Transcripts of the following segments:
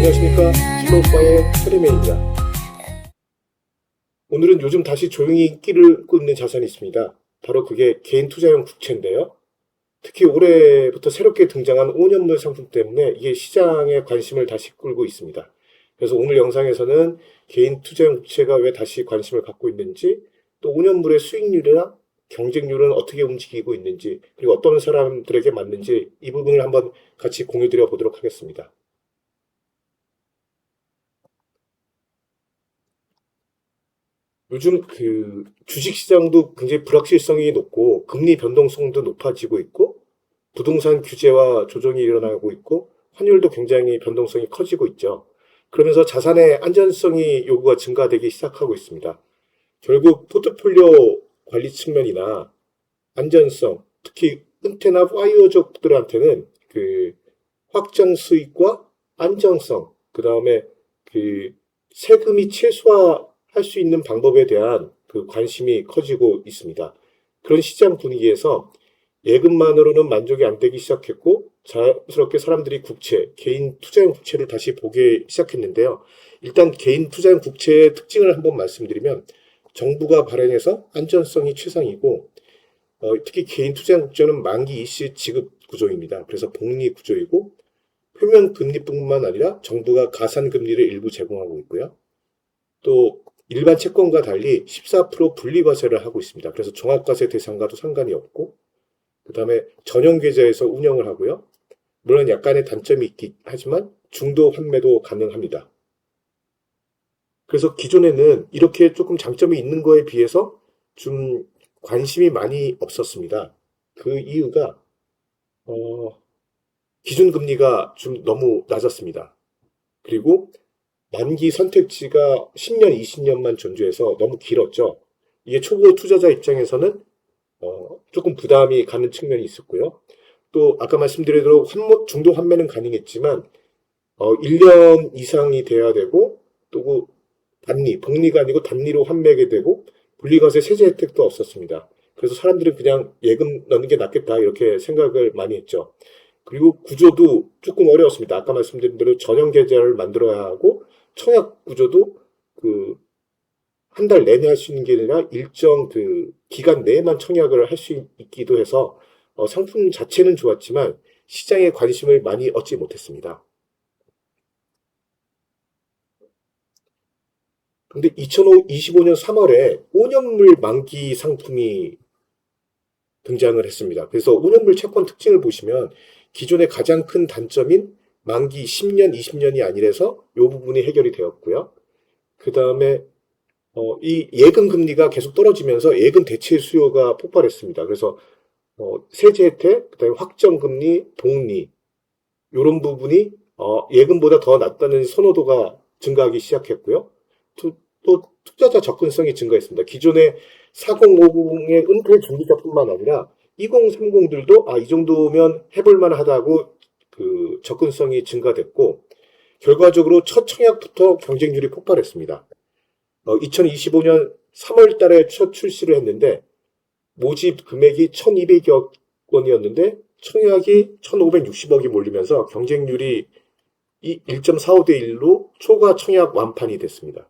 안녕하십니까 플로우파의 테레맨입니다. 오늘은 요즘 다시 조용히 끼를 꽂는 자산이 있습니다. 바로 그게 개인 투자용 국채인데요. 특히 올해부터 새롭게 등장한 5년물 상품 때문에 이게 시장에 관심을 다시 끌고 있습니다. 그래서 오늘 영상에서는 개인 투자용 국채가 왜 다시 관심을 갖고 있는지, 또 5년물의 수익률이나 경쟁률은 어떻게 움직이고 있는지, 그리고 어떤 사람들에게 맞는지 이 부분을 한번 같이 공유 드려 보도록 하겠습니다. 요즘 그 주식 시장도 굉장히 불확실성이 높고 금리 변동성도 높아지고 있고 부동산 규제와 조정이 일어나고 있고 환율도 굉장히 변동성이 커지고 있죠. 그러면서 자산의 안전성이 요구가 증가되기 시작하고 있습니다. 결국 포트폴리오 관리 측면이나 안전성, 특히 은퇴나 파이어족들한테는 그 확정 수익과 안정성, 그 다음에 그 세금이 최소화 할 수 있는 방법에 대한 그 관심이 커지고 있습니다. 그런 시장 분위기에서 예금만으로는 만족이 안 되기 시작했고 자연스럽게 사람들이 국채, 개인 투자용 국채를 다시 보기 시작했는데요. 일단 개인 투자용 국채의 특징을 한번 말씀드리면 정부가 발행해서 안전성이 최상이고 어, 특히 개인 투자용 국채는 만기 일시 지급 구조입니다. 그래서 복리 구조이고 표면 금리뿐만 아니라 정부가 가산 금리를 일부 제공하고 있고요. 또 일반 채권과 달리 14% 분리과세를 하고 있습니다. 그래서 종합과세 대상과도 상관이 없고 그 다음에 전용 계좌에서 운영을 하고요. 물론 약간의 단점이 있긴 하지만 중도 환매도 가능합니다. 그래서 기존에는 이렇게 조금 장점이 있는 거에 비해서 좀 관심이 많이 없었습니다. 그 이유가 어, 기준금리가 좀 너무 낮았습니다. 그리고 만기 선택지가 10년, 20년만 존재해서 너무 길었죠. 이게 초보 투자자 입장에서는 어, 조금 부담이 가는 측면이 있었고요. 또 아까 말씀드린 대로 환모, 중도 환매는 가능했지만 어, 1년 이상이 돼야 되고 또그 단리, 복리가 아니고 단리로 환매하게 되고 분리과세 세제 혜택도 없었습니다. 그래서 사람들은 그냥 예금 넣는 게 낫겠다 이렇게 생각을 많이 했죠. 그리고 구조도 조금 어려웠습니다. 아까 말씀드린 대로 전용 계좌를 만들어야 하고 청약 구조도 그 한 달 내내 할 수 있는 게 아니라 일정 그 기간 내에만 청약을 할 수 있기도 해서 어, 상품 자체는 좋았지만 시장에 관심을 많이 얻지 못했습니다. 근데 2025년 3월에 5년물 만기 상품이 등장을 했습니다. 그래서 5년물 채권 특징을 보시면 기존의 가장 큰 단점인 만기 10년, 20년이 아니라서 이 부분이 해결이 되었고요. 그 다음에 어, 이 예금 금리가 계속 떨어지면서 예금 대체 수요가 폭발했습니다. 그래서 어, 세제 혜택, 그다음에 확정 금리, 복리 이런 부분이 어, 예금보다 더 낮다는 선호도가 증가하기 시작했고요. 또, 또 투자자 접근성이 증가했습니다. 기존의 4050의 은퇴 준비자뿐만 아니라 2030들도 아, 이 정도면 해볼 만하다고 그 접근성이 증가됐고 결과적으로 첫 청약부터 경쟁률이 폭발했습니다. 어, 2025년 3월 달에 첫 출시를 했는데 모집 금액이 1200억 원이었는데 청약이 1560억이 몰리면서 경쟁률이 1.45대 1로 초과 청약 완판이 됐습니다.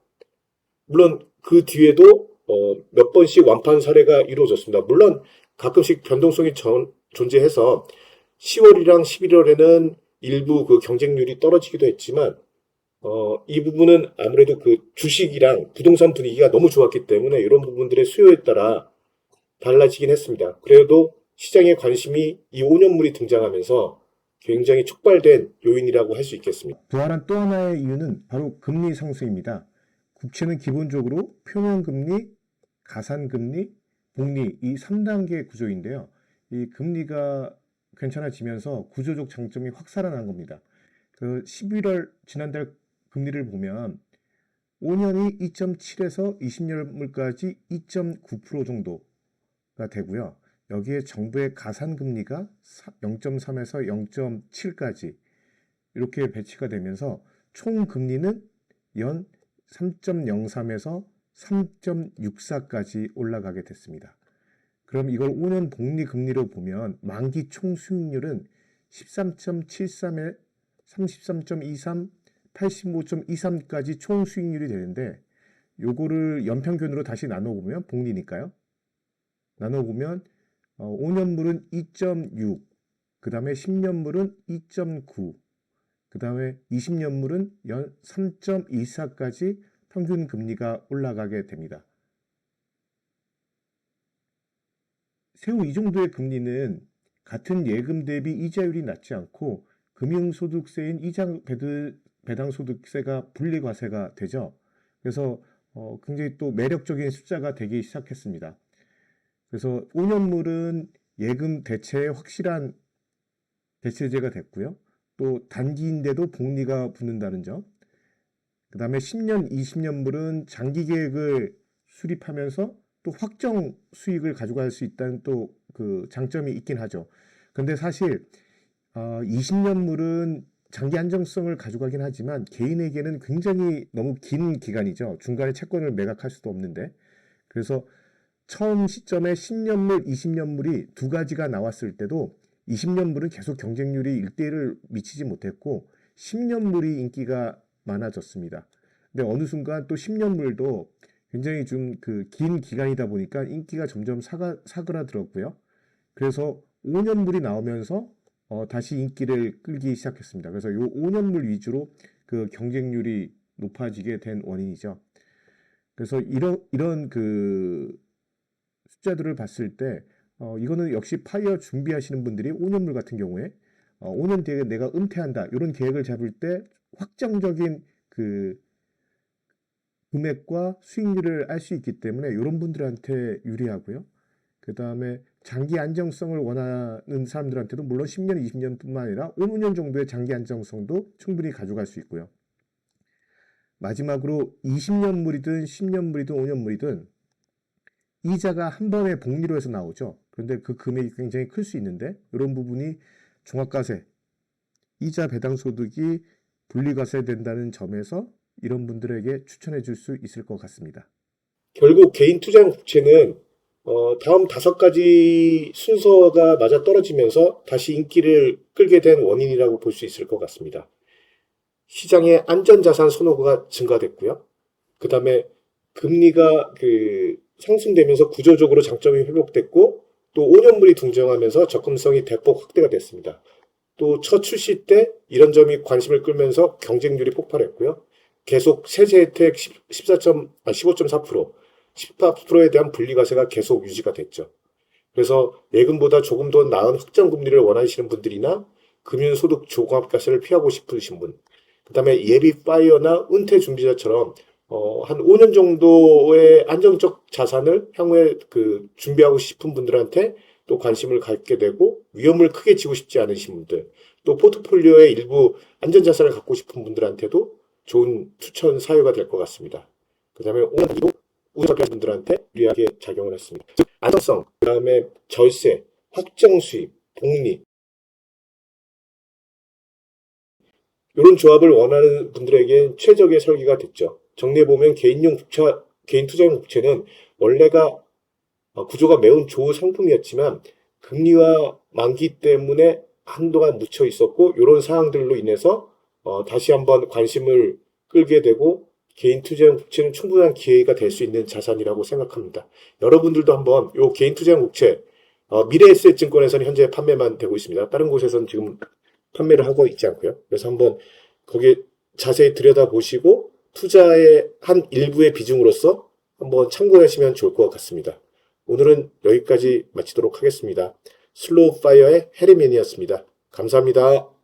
물론 그 뒤에도 어, 몇 번씩 완판 사례가 이루어졌습니다. 물론 가끔씩 변동성이 전, 존재해서 10월이랑 11월에는 일부 그 경쟁률이 떨어지기도 했지만 어, 이 부분은 아무래도 그 주식이랑 부동산 분위기가 너무 좋았기 때문에 이런 부분들의 수요에 따라 달라지긴 했습니다. 그래도 시장의 관심이 이 5년물이 등장하면서 굉장히 촉발된 요인이라고 할 수 있겠습니다. 부활한 또 하나의 이유는 바로 금리 상승입니다. 국채는 기본적으로 표면금리, 가산금리, 복리 이 3단계 구조인데요. 이 금리가 괜찮아지면서 구조적 장점이 확 살아난 겁니다. 그 11월 지난달 금리를 보면 5년이 2.7에서 20년물까지 2.9% 정도가 되고요. 여기에 정부의 가산금리가 0.3에서 0.7까지 이렇게 배치가 되면서 총 금리는 연 3.03에서 3.64까지 올라가게 됐습니다. 그럼 이걸 5년 복리 금리로 보면 만기 총 수익률은 13.73에 33.23, 85.23까지 총 수익률이 되는데 요거를 연평균으로 다시 나눠 보면 복리니까요. 나눠 보면 어, 5년물은 2.6, 그 다음에 10년물은 2.9, 그 다음에 20년물은 연 3.24까지 평균 금리가 올라가게 됩니다. 세후 이 정도의 금리는 같은 예금 대비 이자율이 낮지 않고 금융소득세인 이자 배당소득세가 분리과세가 되죠. 그래서 어, 굉장히 또 매력적인 숫자가 되기 시작했습니다. 그래서 5년물은 예금 대체에 확실한 대체제가 됐고요. 또 단기인데도 복리가 붙는다는 점. 그 다음에 10년, 20년물은 장기 계획을 수립하면서 또 확정 수익을 가져갈 수 있다는 또 그 장점이 있긴 하죠. 근데 사실 어, 20년물은 장기 안정성을 가져가긴 하지만 개인에게는 굉장히 너무 긴 기간이죠. 중간에 채권을 매각할 수도 없는데. 그래서 처음 시점에 10년물, 20년물이 두 가지가 나왔을 때도 20년물은 계속 경쟁률이 1대1을 미치지 못했고 10년물이 인기가 많아졌습니다. 근데 어느 순간 또 10년물도 굉장히 좀 그 긴 기간이다 보니까 인기가 점점 사가, 사그라들었고요. 그래서 5년물이 나오면서 어, 다시 인기를 끌기 시작했습니다. 그래서 요 5년물 위주로 그 경쟁률이 높아지게 된 원인이죠. 그래서 이런 이런 그 숫자들을 봤을 때 어, 이거는 역시 파이어 준비하시는 분들이 5년물 같은 경우에 어, 5년 뒤에 내가 은퇴한다 이런 계획을 잡을 때 확정적인 그 금액과 수익률을 알 수 있기 때문에 이런 분들한테 유리하고요. 그 다음에 장기 안정성을 원하는 사람들한테도 물론 10년, 20년뿐만 아니라 5, 6년 정도의 장기 안정성도 충분히 가져갈 수 있고요. 마지막으로 20년물이든 10년물이든 5년물이든 이자가 한 번에 복리로 해서 나오죠. 그런데 그 금액이 굉장히 클 수 있는데 이런 부분이 종합과세, 이자 배당 소득이 분리과세 된다는 점에서 이런 분들에게 추천해 줄 수 있을 것 같습니다. 결국 개인 투자형 국채는 어, 다음 다섯 가지 순서가 맞아 떨어지면서 다시 인기를 끌게 된 원인이라고 볼 수 있을 것 같습니다. 시장의 안전자산 선호가 증가됐고요. 그 다음에 금리가 그 상승되면서 구조적으로 장점이 회복됐고 또 5년물이 등장하면서 접근성이 대폭 확대가 됐습니다. 또 첫 출시 때 이런 점이 관심을 끌면서 경쟁률이 폭발했고요. 계속 세제 혜택 14. 아, 15.4%, 18%에 대한 분리과세가 계속 유지가 됐죠. 그래서 예금보다 조금 더 나은 확정 금리를 원하시는 분들이나 금융소득 종합과세를 피하고 싶으신 분, 그 다음에 예비 파이어나 은퇴 준비자처럼 어, 한 5년 정도의 안정적 자산을 향후에 그 준비하고 싶은 분들한테 또 관심을 갖게 되고 위험을 크게 지고 싶지 않으신 분들, 또 포트폴리오의 일부 안전자산을 갖고 싶은 분들한테도 좋은 추천 사유가 될 것 같습니다. 그 다음에 오늘도 우선적인 분들한테 유리하게 작용을 했습니다. 즉, 안정성, 그 다음에 절세, 확정 수입, 복리 이런 조합을 원하는 분들에게 최적의 설계가 됐죠. 정리해보면 개인용 국채, 개인 투자용 국채는 원래가 어, 구조가 매우 좋은 상품이었지만 금리와 만기 때문에 한동안 묻혀 있었고 이런 사항들로 인해서 어, 다시 한번 관심을 끌게 되고 개인 투자용 국채는 충분한 기회가 될 수 있는 자산이라고 생각합니다. 여러분들도 한번 이 개인 투자용 국채 어, 미래에셋증권에서는 현재 판매만 되고 있습니다. 다른 곳에서는 지금 판매를 하고 있지 않고요. 그래서 한번 거기에 자세히 들여다보시고 투자의 한 일부의 비중으로서 한번 참고하시면 좋을 것 같습니다. 오늘은 여기까지 마치도록 하겠습니다. 슬로우 파이어의 해리맨이었습니다. 감사합니다.